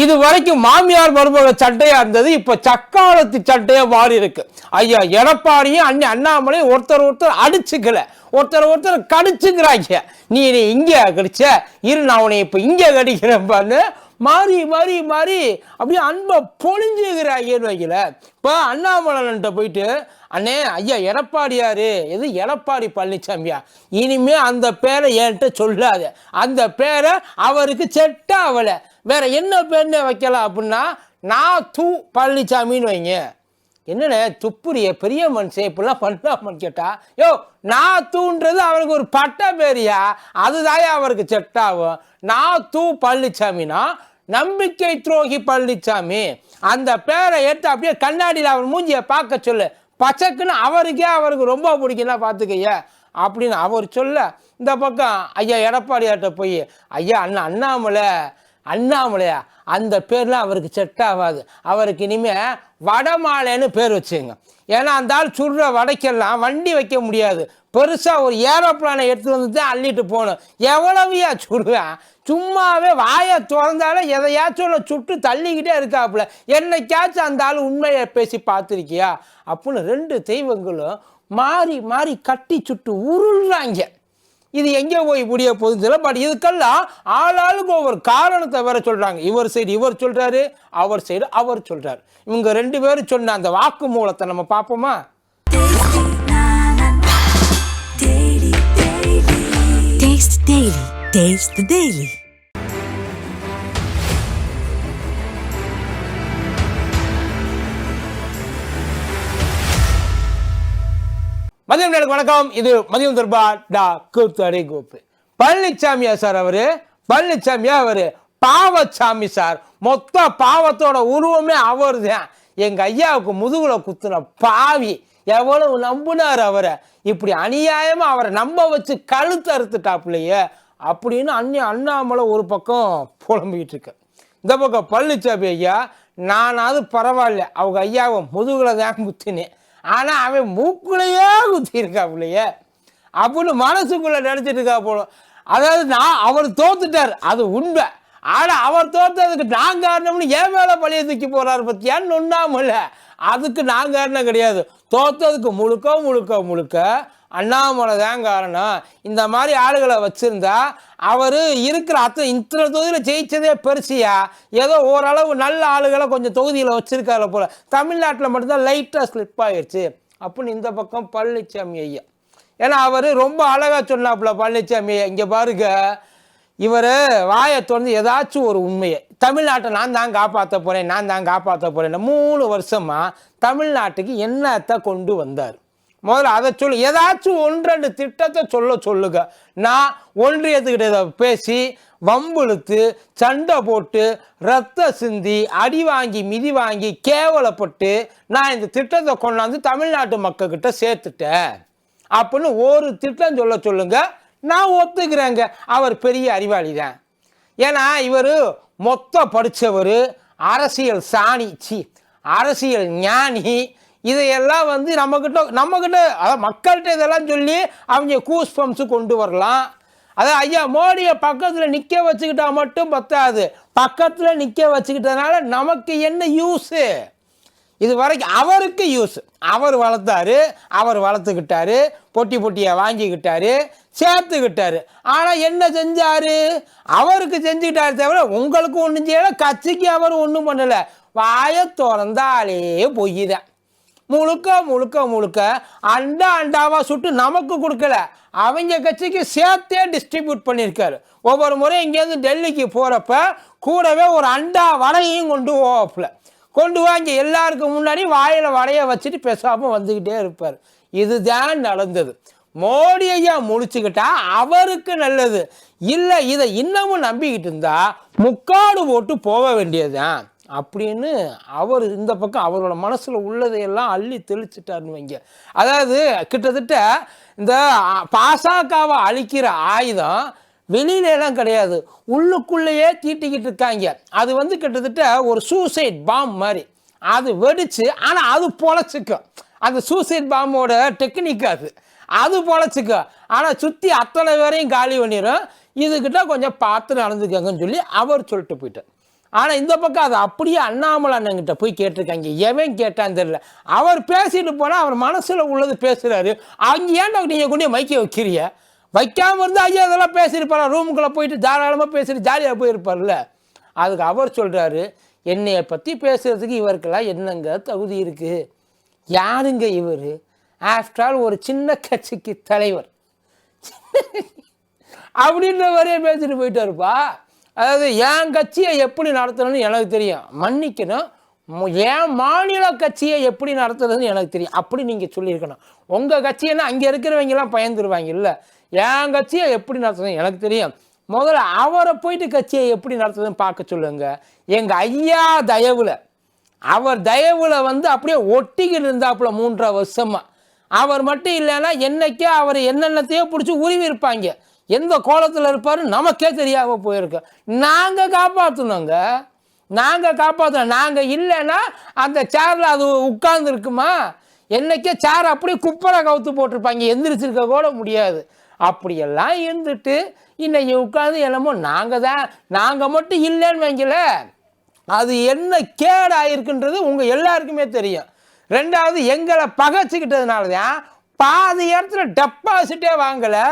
இது வரைக்கும் மாமியார் மருமக சட்டையா இருந்தது இப்ப சக்காலத்து சட்டையா மாறி இருக்கு. ஐயா எடப்பாடியும் அண்ணன் அண்ணாமலையும் ஒருத்தர் ஒருத்தர் அடிச்சுக்கல. ஒருத்தர் ஒருத்தர் கடிச்சுக்கிறாங்க. நீ என்னை இங்க கடிச்ச இரு நான் உன்னை இப்ப இங்க கடிக்கிறேன் பாரு மாறி மாறி மாறி அப்படியே அன்பை பொழிஞ்சுக்கிறாங்கன்னு வைக்கல. இப்போ அண்ணாமலன்ட்ட போயிட்டு அண்ணே ஐயா எடப்பாடியாரு எது எடப்பாடி பழனிசாமியா இனிமே அந்த பேரை என்கிட்ட சொல்லாது. அந்த பேரை அவருக்கு செட் ஆகலை வேற என்ன பேர்னு வைக்கலாம் அப்படின்னா நான் தூ பழனிசாமின்னு வைங்க. என்னென்ன துப்புரிய பெரிய மனுஷன் இப்படிலாம் பண்ணாமன்னு கேட்டா யோ நான் தூன்றது அவருக்கு ஒரு பட்ட பேரியா? அதுதாயா அவருக்கு செட் ஆகும். நான் தூ பழனிசாமினா நம்பிக்கை துரோகி பழனிசாமி அந்த பேரை எடுத்து அப்படியே கண்ணாடியில் அவர் மூஞ்சியை பார்க்க சொல்லு. பச்சைக்குன்னு அவருக்கே அவருக்கு ரொம்ப பிடிக்குன்னா பார்த்துக்கய்யா அப்படின்னு அவர் சொல்ல. இந்த பக்கம் ஐயா எடப்பாடியார்கிட்ட போய் ஐயா அண்ணா அண்ணாமலை அண்ணாமலையா? அந்த பேர்லாம் அவருக்கு செட் ஆகாது. அவருக்கு இனிமேல் வடமாலைன்னு பேர் வச்சுங்க ஏன்னா அந்த ஆள் சுடுற வடைக்கெல்லாம் வண்டி வைக்க முடியாது. பெருசாக ஒரு ஏரோப்ளானை எடுத்து வந்து தான் அள்ளிட்டு போகணும். எவ்வளவையா சுடுவேன்? சும்மாவே வாயை திறந்தாலே எதையாச்சும் ஒன்று சுட்டு தள்ளிக்கிட்டே இருக்காப்புல. என்னைக்காச்சும் அந்த ஆள் உண்மையை பேசி பார்த்துருக்கியா? அப்படின்னு ரெண்டு தெய்வங்களும் மாறி மாறி கட்டி சுட்டு உருள்றாங்க. இது எங்கே போய் முடிய போகுதுன்னு சொல்ல பட் இதுக்கெல்லாம் ஆளாளுக்கு ஒவ்வொரு காரணத்தை வேற சொல்கிறாங்க இவர் சைடு இவர் சொல்கிறாரு அவர் சைடு அவர் சொல்கிறார் இவங்க ரெண்டு பேரும் சொன்ன அந்த வாக்கு மூலத்தை நம்ம பார்ப்போமா? Taste Daily. மதியம் நேருக்கு வணக்கம். இது மதியம் தர்பா டா கூத்தடி கோப்பு பழனிசாமியா சார் அவரு பழனிசாமியா அவரு பாவச்சாமி சார். மொத்த பாவத்தோட உருவமே அவர் தான் எங்க ஐயாவுக்கு முதுகுல குத்துன பாவி. எவ்வளவு நம்புனார் அவரை. இப்படி அநியாயமா அவரை நம்ப வச்சு கழுத்து அறுத்துட்டாப்லையே அப்படின்னு அண்ணி அண்ணாமலை ஒரு பக்கம் புலம்பிக்கிட்டு இருக்கு இந்த பக்கம் பழனிசாமி ஐயா நானாவது பரவாயில்ல. அவங்க ஐயாவை முதுகுல தான் குத்தினேன். ஆனால் அவன் மூக்குலையே குத்திருக்காப்புலையே அப்படின்னு மனசுக்குள்ளே நினச்சிட்டு இருக்கா போலும் அதாவது நான் அவர் தோத்துட்டார். அது உண்மை. ஆனால் அவர் தோத்ததுக்கு நான் காரணம்னு ஏன் மேலே பழைய தூக்கி போகிறாரு பற்றியான்னு ஒண்ணாமல அதுக்கு நான் காரணம் கிடையாது. தோத்ததுக்கு முழுக்க முழுக்க முழுக்க அண்ணாமலை தான் காரணம். இந்த மாதிரி ஆளுகளை வச்சுருந்தா அவர் இருக்கிற அத்தனை இத்தனை தொகுதியில் ஜெயிச்சதே பெருசியா? ஏதோ ஓரளவு நல்ல ஆளுகளை கொஞ்சம் தொகுதியில் வச்சுருக்காரு போல். தமிழ்நாட்டில் மட்டும்தான் லைட்டாக ஸ்லிப் ஆகிடுச்சு அப்படின்னு இந்த பக்கம் பழனிசாமி ஐயா. ஏன்னா அவர் ரொம்ப அழகாக சொன்னாப்புல பழனிசாமி ஐயா. இங்கே பாருங்க. இவர் வாயை திறந்து ஏதாச்சும் ஒரு உண்மையை. தமிழ்நாட்டை நான் தான் காப்பாற்ற போகிறேன் நான் தான் காப்பாற்ற போகிறேன் மூணு வருஷமாக தமிழ்நாட்டுக்கு என்னத்தை கொண்டு வந்தார்? முதல்ல அதை சொல்லு. ஏதாச்சும் ஒன்று ரெண்டு திட்டத்தை சொல்ல சொல்லுங்க. நான் ஒன்றியத்துக்கிட்ட பேசி வம்புழுத்து சண்டை போட்டு ரத்த சிந்தி அடி வாங்கி மிதி வாங்கி கேவலப்பட்டு நான் இந்த திட்டத்தை கொண்டாந்து தமிழ்நாட்டு மக்கள்கிட்ட சேர்த்துட்டேன். அப்படின்னு ஒரு திட்டம் சொல்ல சொல்லுங்க. நான் ஒத்துக்கிறேங்க. அவர் பெரிய அறிவாளி தான் ஏன்னா இவர் மொத்த படித்தவர் அரசியல் சாணி சி அரசியல் ஞானி இதையெல்லாம் வந்து நம்மக்கிட்ட நம்மக்கிட்ட அதாவது மக்கள்கிட்ட இதெல்லாம் சொல்லி அவங்க கூஸ் பம்ப்ஸு கொண்டு வரலாம். அதான் ஐயா மோடியை பக்கத்தில் நிற்க வச்சுக்கிட்டா மட்டும் பத்தாது. பக்கத்தில் நிற்க வச்சுக்கிட்டதுனால நமக்கு என்ன யூஸு இது வரைக்கும் அவருக்கு யூஸ் அவர் வளர்த்தாரு அவர் வளர்த்துக்கிட்டாரு பொட்டி பொட்டியை வாங்கிக்கிட்டாரு சேர்த்துக்கிட்டாரு. ஆனால் என்ன செஞ்சாரு? அவருக்கு செஞ்சுக்கிட்டாரு தவிர உங்களுக்கு ஒன்றும் செய்யலை கட்சிக்கு அவர் ஒன்றும் பண்ணலை. வாயை திறந்தாலே பொய்யுதான் முழுக்க முழுக்க முழுக்க அண்டா அண்டாவாக சுட்டு நமக்கு கொடுக்கல. அவங்க கட்சிக்கு சேர்த்தே டிஸ்ட்ரிபியூட் பண்ணியிருக்காரு. ஒவ்வொரு முறை இங்கேருந்து டெல்லிக்கு போகிறப்ப கூடவே ஒரு அண்டா வடையும் கொண்டு போவாப்புல. கொண்டு வாங்கி எல்லாருக்கும் முன்னாடி வாயில் வடைய வச்சுட்டு பேசாமல் வந்துக்கிட்டே இருப்பார். இதுதான் நடந்தது. மோடி ஐயா முடிச்சுக்கிட்டா அவருக்கு நல்லது. இல்லை இதை இன்னமும் நம்பிக்கிட்டு இருந்தால் முக்காடு போட்டு போக வேண்டியதுதான். அப்படின்னு அவர் இந்த பக்கம் அவரோட மனசில் உள்ளதையெல்லாம் அள்ளி தெளிச்சிட்டாருன்னு வைங்க. அதாவது கிட்டத்தட்ட இந்த பாசாக்காவை அழிக்கிற ஆயுதம் வெளியிலலாம் கிடையாது. உள்ளுக்குள்ளேயே தீட்டிக்கிட்டு இருக்காங்க. அது வந்து கிட்டத்தட்ட ஒரு சூசைட் பாம் மாதிரி. அது வெடிச்சு ஆனால் அது பொழைச்சிக்கும் அந்த சூசைட் பாம்போட டெக்னிக் அது. அது பொழைச்சிக்கும் ஆனால் சுற்றி அத்தனை பேரையும் காலி பண்ணிடும் இதுக்கிட்ட கொஞ்சம் பார்த்து நடந்துக்கங்கன்னு சொல்லி அவர் சொல்லிட்டு போயிட்டார். ஆனால் இந்த பக்கம் அதை அப்படியே அண்ணாமலை அண்ணங்கிட்ட போய் கேட்டிருக்காங்க. எவன் கேட்டான்னு தெரியல. அவர் பேசிட்டு போனால் அவர் மனசில் உள்ளது பேசுகிறாரு அங்கே ஏன்டா நீங்கள் கொண்டு மைக்க வைக்கிறீங்க? வைக்காமல் இருந்து ஐயா இதெல்லாம் பேசியிருப்பாரா ரூமுக்குள்ளே போயிட்டு தாராளமாக பேசிட்டு ஜாலியாக போயிருப்பார்ல அதுக்கு அவர் சொல்கிறாரு என்னையை பற்றி பேசுகிறதுக்கு இவருக்கெல்லாம் என்னங்க தகுதி இருக்குது யாருங்க இவர்? ஆஃப்டர் ஆல் ஒரு சின்ன கட்சிக்கு தலைவர். அப்படின்ற மாதிரியே பேசிட்டு போயிட்டாருப்பா. அதாவது என் கட்சியை எப்படி நடத்தணும்னு எனக்கு தெரியும். மன்னிக்கணும். என் மாநில கட்சியை எப்படி நடத்துறதுன்னு எனக்கு தெரியும். அப்படி நீங்கள் சொல்லியிருக்கணும். உங்கள் கட்சின்னா அங்கே இருக்கிறவங்கலாம் பயந்துருவாங்க. இல்லை. என் கட்சியை எப்படி நடத்துறது எனக்கு தெரியும். முதல்ல அவரை போயிட்டு கட்சியை எப்படி நடத்துறதுன்னு பார்க்க சொல்லுங்க. எங்கள் ஐயா தயவில். அவர் தயவில் வந்து அப்படியே ஒட்டிக்கிட்டு இருந்தாப்புல மூன்றரை வருஷமா. அவர் மட்டும் இல்லைன்னா என்னைக்கே அவர் என்னென்னத்தையோ பிடிச்சி உருவி இருப்பாங்க. எந்த கோலத்தில் இருப்பார்? நமக்கே தெரியாமல் போயிருக்கு. நாங்கள் காப்பாற்றணுங்க நாங்கள் காப்பாற்றணும் நாங்கள் இல்லைன்னா அந்த சேரில் அது உட்கார்ந்து இருக்குமா? என்னைக்கே சேர் அப்படியே குப்பரை கவுத்து போட்டிருப்பாங்க. எந்திரிச்சிருக்க கூட முடியாது. அப்படியெல்லாம் இருந்துட்டு இன்னைக்கு உட்காந்து என்னமோ நாங்கள் தான் நாங்கள் மட்டும் இல்லைன்னு வைங்கள அது என்ன கேடாயிருக்குன்றது உங்கள் எல்லாருக்குமே தெரியும். ரெண்டாவது எங்களை பகைச்சிக்கிட்டதுனால தான் பாதி இடத்துல டெபாசிட்டே வாங்கலை.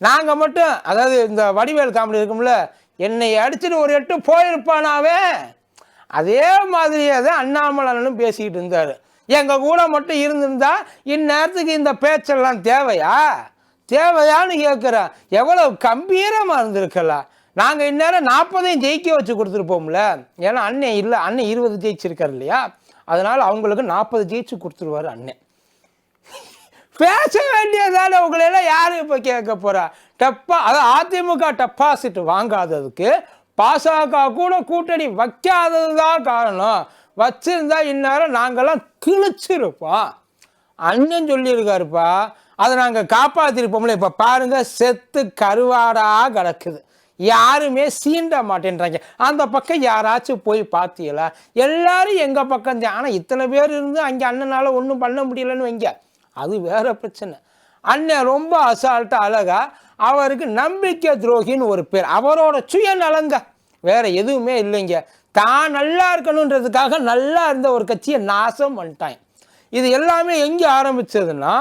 நாங்கள் மட்டும் அதாவது இந்த வடிவேல் காமெடி இருக்கும்ல என்னை அடிச்சுட்டு ஒரு எட்டு போயிருப்பானாவே? அதே மாதிரியே தான் அண்ணாமலனும் பேசிக்கிட்டு இருந்தார். எங்கள் கூட மட்டும் இருந்திருந்தா இந்நேரத்துக்கு இந்த பேச்செல்லாம் தேவையா? தேவையான்னு கேட்குறேன் எவ்வளோ கம்பீரமாக இருந்திருக்கலாம் நாங்கள் இந்நேரம் நாற்பதையும் ஜெயிக்க வச்சு கொடுத்துருப்போம்ல. ஏன்னா அண்ணன் இல்லை அண்ணன் இருபது ஜெயிச்சிருக்காரு இல்லையா? அதனால் அவங்களுக்கு நாற்பது ஜெயிச்சு கொடுத்துருவாரு அண்ணன் பேச வேண்டியதான உங்களெல்லாம் யாரும் இப்போ கேட்க போறா? டப்பா அதாவது அதிமுக டெபாசிட் வாங்காததுக்கு பாசக கூட கூட்டணி வைக்காதது தான் காரணம். வச்சிருந்தா இந்நேரம் நாங்கள்லாம் கிழிச்சிருப்போம். அண்ணன் சொல்லியிருக்காருப்பா அதை நாங்கள் காப்பாற்றிருப்போம்ல இப்போ பாருங்க செத்து கருவாடாக கிடக்குது. யாருமே சீண்ட மாட்டேன்றாங்க. அந்த பக்கம் யாராச்சும் போய் பார்த்தீங்களா? எல்லாரும் எங்கள் பக்கம் தான் ஆனால் இத்தனை பேர் இருந்து அங்கே அண்ணனால் ஒன்றும் பண்ண முடியலன்னு வைங்க. அது வேற பிரச்சனை. அண்ணன் ரொம்ப அசால்ட்டாக அழகா அவருக்கு நம்பிக்கை துரோகின்னு ஒரு பேர். அவரோட சுயநலங்க வேற எதுவுமே இல்லைங்க. தான் நல்லா இருக்கணுன்றதுக்காக நல்லா இருந்த ஒரு கட்சியை நாசம் பண்ணிட்டாங்க இது எல்லாமே எங்கே ஆரம்பிச்சதுன்னா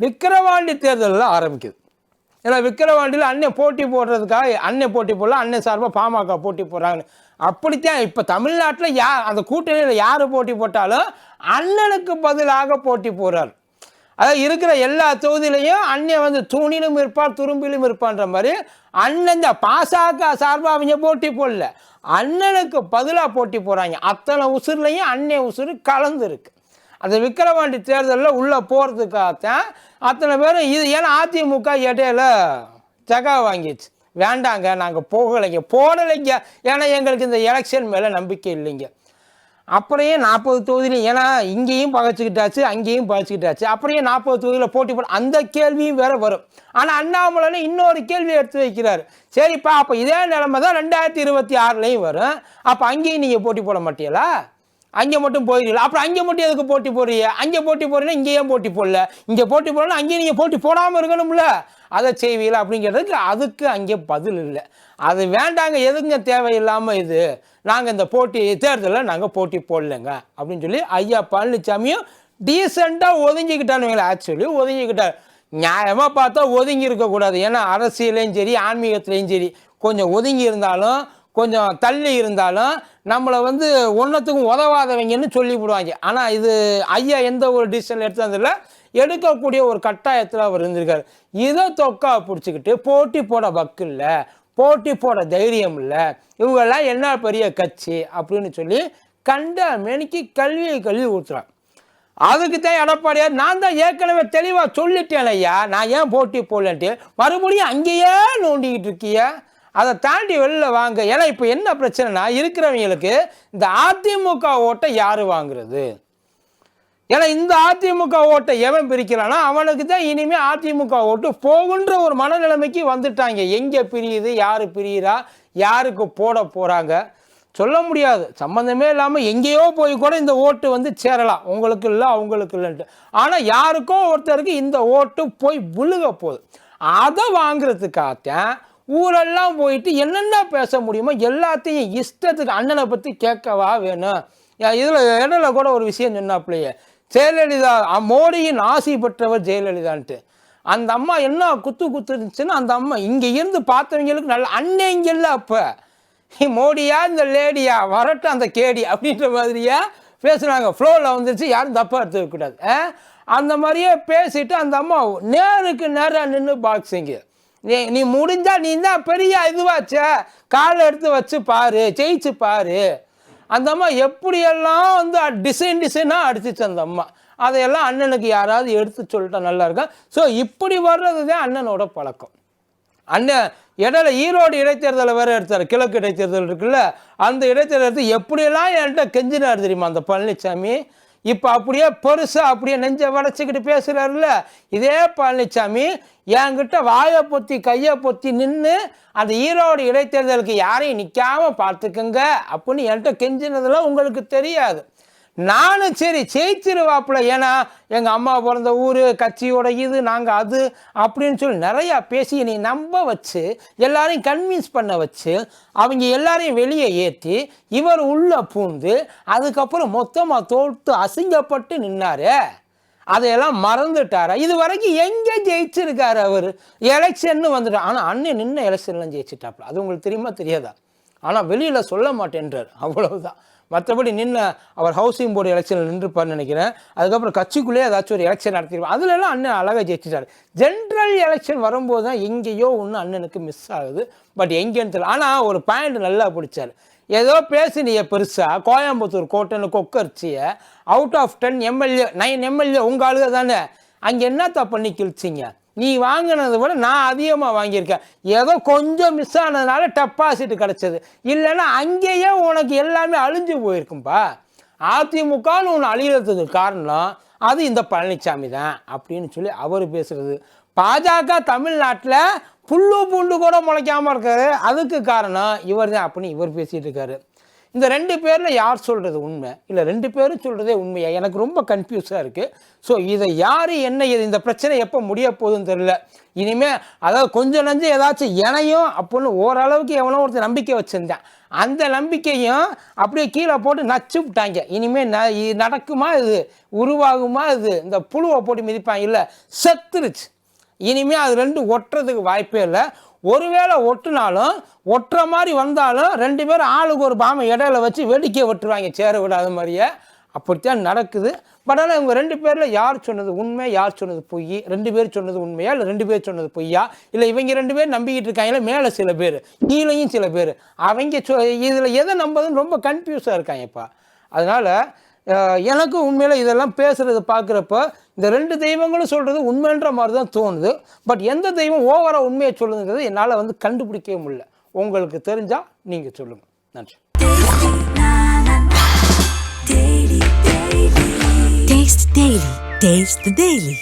விக்கிரவாண்டி தேர்தலில் ஆரம்பிக்குது. ஏன்னா விக்கிரவாண்டியில் அண்ணன் போட்டி போடுறதுக்காக அண்ணன் போட்டி போடல அண்ணன் சார்பாக பாமக போட்டி போடுறாங்கன்னு. அப்படித்தான் இப்போ தமிழ்நாட்டில் யா அந்த கூட்டணியில் யார் போட்டி போட்டாலும் அண்ணனுக்கு பதிலாக போட்டி போடுறார். அதாவது இருக்கிற எல்லா தொகுதியிலையும் அண்ணன் வந்து தூணிலும் இருப்பார் துரும்பிலும் இருப்பான்ற மாதிரி அண்ணன் இந்த பாசாக்க சார்பாக அவங்க போட்டி போடல. அண்ணனுக்கு பதிலாக போட்டி போகிறாங்க அத்தனை உசுர்லையும் அண்ணன் உசுறு கலந்துருக்கு. அந்த விக்கிரவாண்டி தேர்தலில் உள்ளே போகிறதுக்காகத்தான் அத்தனை பேரும் இது ஏன்னா அதிமுக இடையில ஜகா வாங்கிடுச்சு வேண்டாங்க நாங்கள் போகலைங்க. போடலைங்க. ஏன்னா எங்களுக்கு இந்த எலெக்ஷன் மேலே நம்பிக்கை இல்லைங்க. அப்படியே நாற்பது தொகுதியிலும் ஏன்னா இங்கேயும் பகைச்சிக்கிட்டாச்சு அங்கேயும் பகைச்சிக்கிட்டாச்சு. அப்படியே நாற்பது தொகுதியில் போட்டி போட அந்த கேள்வியும் வேற வரும். ஆனால் அண்ணாமலைன்னு இன்னொரு கேள்வி எடுத்து வைக்கிறார். சரிப்பா அப்போ இதே நிலைமை தான் ரெண்டாயிரத்தி இருபத்தி ஆறுலையும் வரும். அப்போ அங்கேயும் நீங்கள் போட்டி போட மாட்டீங்களா? அங்கே மட்டும் போயிடல அப்புறம் அங்கே மட்டும் எதுக்கு போட்டி போடுறீங்க? அங்கே போட்டி போடுறீங்கன்னா இங்கே ஏன் போட்டி போடல. இங்கே போட்டி போடணும் அங்கேயும் நீங்கள் போட்டி போடாமல் இருக்கணும்ல. அதை செய்வீங்களா அப்படிங்கிறதுக்கு அதுக்கு அங்கே பதில் இல்லை. அது வேண்டாங்க. எதுங்க தேவையில்லாமல் இது? நாங்கள் இந்த போட்டி தேர்தலில் நாங்கள் போட்டி போடலைங்க. அப்படின்னு சொல்லி ஐயா பழனிசாமியும் டீசெண்டாக ஒதுங்கிக்கிட்டானுங்களே ஆக்சுவலி ஒதுங்கிக்கிட்டார். நியாயமாக பார்த்தா ஒதுங்கி இருக்கக்கூடாது ஏன்னா அரசியலையும் சரி ஆன்மீகத்துலேயும் சரி. கொஞ்சம் ஒதுங்கி இருந்தாலும் கொஞ்சம் தள்ளி இருந்தாலும் நம்மளை வந்து ஒன்றத்துக்கும் உதவாதவங்கன்னு சொல்லிவிடுவாங்க. ஆனால் இது ஐயா எந்த ஒரு டிசிஷன் எடுத்ததில்ல. எடுக்கக்கூடிய ஒரு கட்டாயத்தில் அவர் இருந்திருக்காரு. இதை தொக்கா பிடிச்சிக்கிட்டு போட்டி போட வக்கு இல்லை போட்டி போட தைரியம் இல்லை இவங்கெல்லாம் என்ன பெரிய கட்சி அப்படின்னு சொல்லி கண்ட மேனிக்கு கல்வியை கல்வி ஊத்துறான் அதுக்கு தான் எடப்பாடியார் நான் தான் ஏற்கனவே தெளிவாக சொல்லிட்டேன் ஐயா. நான் ஏன் போட்டி போடலன்ட்டு மறுபடியும் அங்கேயே நோண்டிக்கிட்டு இருக்கியா? அதை தாண்டி வெளில வாங்க. ஏன்னா இப்போ என்ன பிரச்சனைனா இருக்கிறவங்களுக்கு இந்த அதிமுக ஓட்டை யார் வாங்குறது? ஏன்னா இந்த அதிமுக ஓட்டை எவன் பிரிக்கிறானா அவனுக்கு தான் இனிமேல் அதிமுக ஓட்டு போகுன்ற ஒரு மனநிலைமைக்கு வந்துட்டாங்க. எங்கே பிரியுது யார் பிரியிறா யாருக்கு போட போகிறாங்க சொல்ல முடியாது. சம்மந்தமே இல்லாமல் எங்கேயோ போய் கூட இந்த ஓட்டு வந்து சேரலாம். உங்களுக்கு இல்லை அவங்களுக்கு இல்லைன்ட்டு. ஆனால் யாருக்கோ ஒருத்தருக்கு இந்த ஓட்டு போய் விழுக போகுது. அதை வாங்குறதுக்காகத்தான் ஊரெல்லாம் போயிட்டு என்னென்ன பேச முடியுமோ எல்லாத்தையும் இஷ்டத்துக்கு அண்ணனை பற்றி கேட்கவா வேணும். இதில் இடையில கூட ஒரு விஷயம் சொன்னாப்லையே ஜெயலலிதா மோடியின் ஆசி பெற்றவர் ஜெயலலிதான்ட்டு. அந்த அம்மா என்ன குத்து குத்து இருந்துச்சுன்னா அந்த அம்மா இங்கே இருந்து பார்த்தவங்களுக்கு நல்ல அன்னைங்கல்ல அப்போ. மோடியா இந்த லேடியா வரட்டும் அந்த கேடி அப்படின்ற மாதிரியா பேசுனாங்க. ஃப்ளோவில் வந்துருச்சு யாரும் தப்பாக எடுத்துக்கக்கூடாது அந்த மாதிரியே பேசிட்டு அந்த அம்மா நேருக்கு நேராக நின்று பாக்ஸிங்கு நீ நீ முடிஞ்சா நீ தான் பெரிய இதுவாச்சே காலை எடுத்து வச்சு பாரு ஜெயிச்சு பாரு. அந்த அம்மா எப்படியெல்லாம் வந்து டிசைன் டிசைனாக அடிச்சிச்சு அந்த அம்மா. அதையெல்லாம் அண்ணனுக்கு யாராவது எடுத்து சொல்லிட்டா நல்லா இருக்கும். ஸோ இப்படி வர்றது தான் அண்ணனோட பழக்கம். அண்ணன் இடையில ஈரோடு இடைத்தேர்தலை வேறு எடுத்தார் கிழக்கு இடைத்தேர்தல் இருக்குல்ல அந்த இடைத்தேர்தல் எடுத்து எப்படியெல்லாம் என்கிட்ட கெஞ்சினார் தெரியுமா அந்த பழனிசாமி இப்போ அப்படியே பெருசாக அப்படியே நெஞ்சை வடைச்சிக்கிட்டு பேசுகிறாருல்ல இதே பழனிசாமி என்கிட்ட வாயை பொத்தி கையை பொத்தி நின்று அந்த ஈரோடு இடைத்தேர்தலுக்கு யாரையும் நிற்காமல் பார்த்துக்குங்க அப்படின்னு என்கிட்ட கெஞ்சினதெல்லாம் உங்களுக்கு தெரியாது. நானும் சரி ஜெயிச்சிருவாப்புல. ஏன்னா எங்கள் அம்மா பிறந்த ஊர் கட்சியோட இது நாங்கள் அது அப்படின்னு சொல்லி நிறையா பேசி நீ நம்ப வச்சு எல்லாரையும் கன்வின்ஸ் பண்ண வச்சு அவங்க எல்லாரையும் வெளியே ஏற்றி இவர் உள்ளே பூந்து அதுக்கப்புறம் மொத்தமாக தோற்று அசிங்கப்பட்டு நின்னாரு. அதையெல்லாம் மறந்துட்டாரா? இது வரைக்கும் எங்கே ஜெயிச்சிருக்காரு அவர்? எலெக்ஷன்னு வந்துட்டார் ஆனால் அண்ணன் நின்று எலெக்ஷன்லாம் ஜெயிச்சிட்டாப்புல. அது உங்களுக்கு தெரியுமா தெரியாதா? ஆனால் வெளியில் சொல்ல மாட்டேன்றார். அவ்வளவுதான். மற்றபடி நின்று அவர் ஹவுசிங் போர்டு எலெக்ஷனில் நின்றுப்பார்னு நினைக்கிறேன். அதுக்கப்புறம் கட்சிக்குள்ளேயே ஏதாச்சும் ஒரு எலெக்ஷன் நடத்திடுவார். அதுலலாம் அண்ணன் அழகாக ஜெயிச்சிட்டார். ஜென்ரல் எலெக்ஷன் வரும்போது தான் எங்கேயோ ஒன்று அண்ணனுக்கு மிஸ் ஆகுது. பட் எங்கேன்னு தெரியல. ஆனால் ஒரு பாயிண்ட் நல்லா பிடிச்சார். ஏதோ பேசினிய பெருசாக கோயம்புத்தூர் கோட்டைன்னு கொக்கரிச்சியை out of ten MLA nine MLA உங்கள் ஆளுக தானே. அங்கே என்னத்தா பண்ணி கிழிச்சிங்க? நீ வாங்கினதை விட நான் அதிகமாக வாங்கியிருக்கேன். ஏதோ கொஞ்சம் மிஸ் ஆனதுனால டெபாசிட் கிடச்சது. இல்லைன்னா அங்கேயே உனக்கு எல்லாமே அழிஞ்சு போயிருக்கும்பா. அதிமுகன்னு ஒன்று அழிகிறதுக்கு காரணம் அது இந்த பழனிசாமி தான் அப்படின்னு சொல்லி அவர் பேசுகிறது பாஜக தமிழ்நாட்டில் புல்லு பூண்டு கூட முளைக்காமல் இருக்காரு. அதுக்கு காரணம் இவர் தான் அப்படின்னு இவர் பேசிகிட்டு இருக்காரு. இந்த ரெண்டு பேரில் யார் சொல்கிறது உண்மை? இல்லை ரெண்டு பேரும் சொல்கிறதே உண்மையா? எனக்கு ரொம்ப கன்ஃபியூஸாக இருக்குது ஸோ இதை யார் என்ன இது இந்த பிரச்சனை எப்போ முடிய போகுதுன்னு தெரில இனிமேல் அதாவது கொஞ்சம் நஞ்சம் ஏதாச்சும் இணையும் அப்படின்னு ஓரளவுக்கு எவனோ ஒருத்தர் நம்பிக்கை வச்சுருந்தேன். அந்த நம்பிக்கையும் அப்படியே கீழே போட்டு நச்சு விட்டாங்க. இனிமேல் ந இது நடக்குமா இது? உருவாகுமா இது? இந்த புழுவை போட்டு மிதிப்பாங்க இல்லை செத்துருச்சு. இனிமேல் அது ரெண்டு ஒட்டுறதுக்கு வாய்ப்பே இல்லை. ஒருவேளை ஒட்டுனாலும் ஒட்டுற மாதிரி வந்தாலும் ரெண்டு பேரும் ஆளுக்கு ஒரு பாமை இடையில வச்சு வேடிக்கை விட்டுருவாங்க சேர விடாத மாதிரியே. அப்படித்தான் நடக்குது. பட் ஆனால் இவங்க ரெண்டு பேரில் யார் சொன்னது உண்மை யார் சொன்னது பொய்? ரெண்டு பேர் சொன்னது உண்மையா இல்லை ரெண்டு பேர் சொன்னது பொய்யா? இல்லை இவங்க ரெண்டு பேர் நம்பிக்கிட்டு இருக்காங்களே? மேலே சில பேர் கீழேயும் சில பேர். அவங்க சொ இதில் எதை நம்பதுன்னு ரொம்ப கன்ஃபியூஸாக இருக்காங்கப்பா அதனால் எனக்கும் எனக்கு உண்மையில் இதெல்லாம் பேசுகிறது பார்க்குறப்ப இந்த ரெண்டு தெய்வங்களும் சொல்கிறது உண்மைன்ற மாதிரி தான் தோணுது பட் எந்த தெய்வம் ஓவராக உண்மையை சொல்லுங்கிறது என்னால் வந்து கண்டுபிடிக்கவே முடியல உங்களுக்கு தெரிஞ்சால் நீங்கள் சொல்லுங்கள் நன்றி Taste the Daily. Taste the Daily.